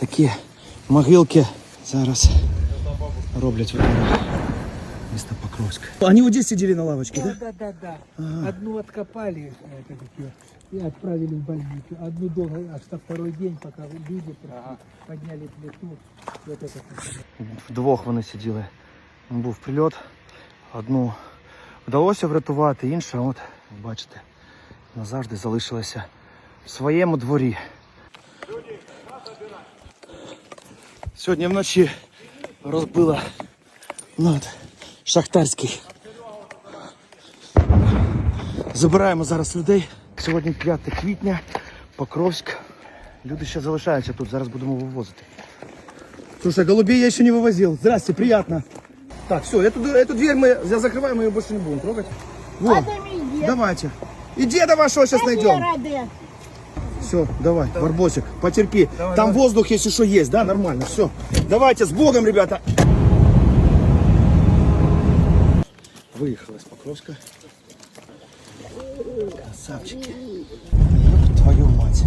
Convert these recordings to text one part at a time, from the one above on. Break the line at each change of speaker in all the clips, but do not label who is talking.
такі могилки зараз роблять вот місто Покровськ. Они вот здесь сидели на лавочке, да?
Да, да, да. Одну откопали э, это, такие, и отправили в больницу. Одну долго, аж на второй день, пока люди пришли, подняли плиту. Вот это вот.
Вдвох вони сиділи. Був прильот. Одну вдалося врятувати, інша, от, бачите, назавжди залишилася в своєму дворі. Сьогодні вночі розбила над Шахтарський. Забираємо зараз людей. Сьогодні 5 квітня, Покровськ. Люди ще залишаються тут, зараз будемо вивозити. Слушай, голубей я еще не вывозил. Здрасте, приятно. Так, все, эту, эту дверь мы я закрываем, мы ее больше не будем трогать. Вот, давайте. И деда вашего сейчас найдем. Все, давай, Барбосик, потерпи. Там воздух, если что, есть, да, нормально, все. Давайте, с Богом, ребята. Выехала из Покровска. Красавчики. Ёб твою мать.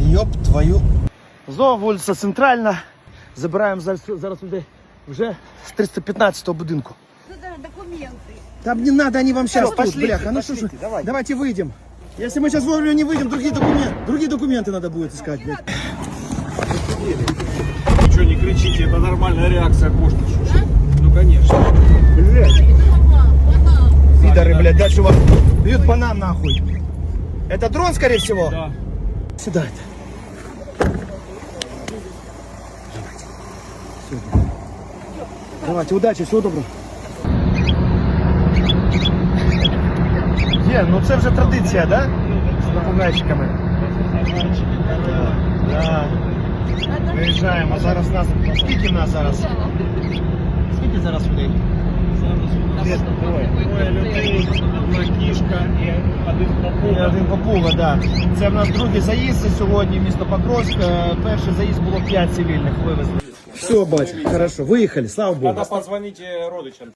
Ёб твою. Знову вулиця Центральна. Забираємо зараз, зараз людей вже з 315 будинку.
документы.
Там не надо, они вам сейчас тут,
пошлите,
бляха. Ну что ж,
давайте.
давайте выйдем. Если мы сейчас вовремя не выйдем, другие документы, другие документы надо будет искать, блядь.
Что не кричите, это нормальная реакция кошки. Ну конечно.
Блядь. Пидоры, блядь, дальше вас бьют банан нахуй. Это дрон, скорее всего?
Да.
Седает. Давайте, удачи, всього доброго. Є, ну це вже традиція, да? З попугайчиками. Да. Виїжджаємо. Зараз нас. Скільки нас зараз? Скільки зараз людей? Дві-
Двоє людей, одна кішка і один
І
попуга.
один попуга, да. Це в нас другий заїзд сьогодні в місто Покровськ. Е, Перший заїзд було 5 цивільних вивезли. Все, батя, хорошо, виїхали, слава Богу.
Надо позвонить родичам.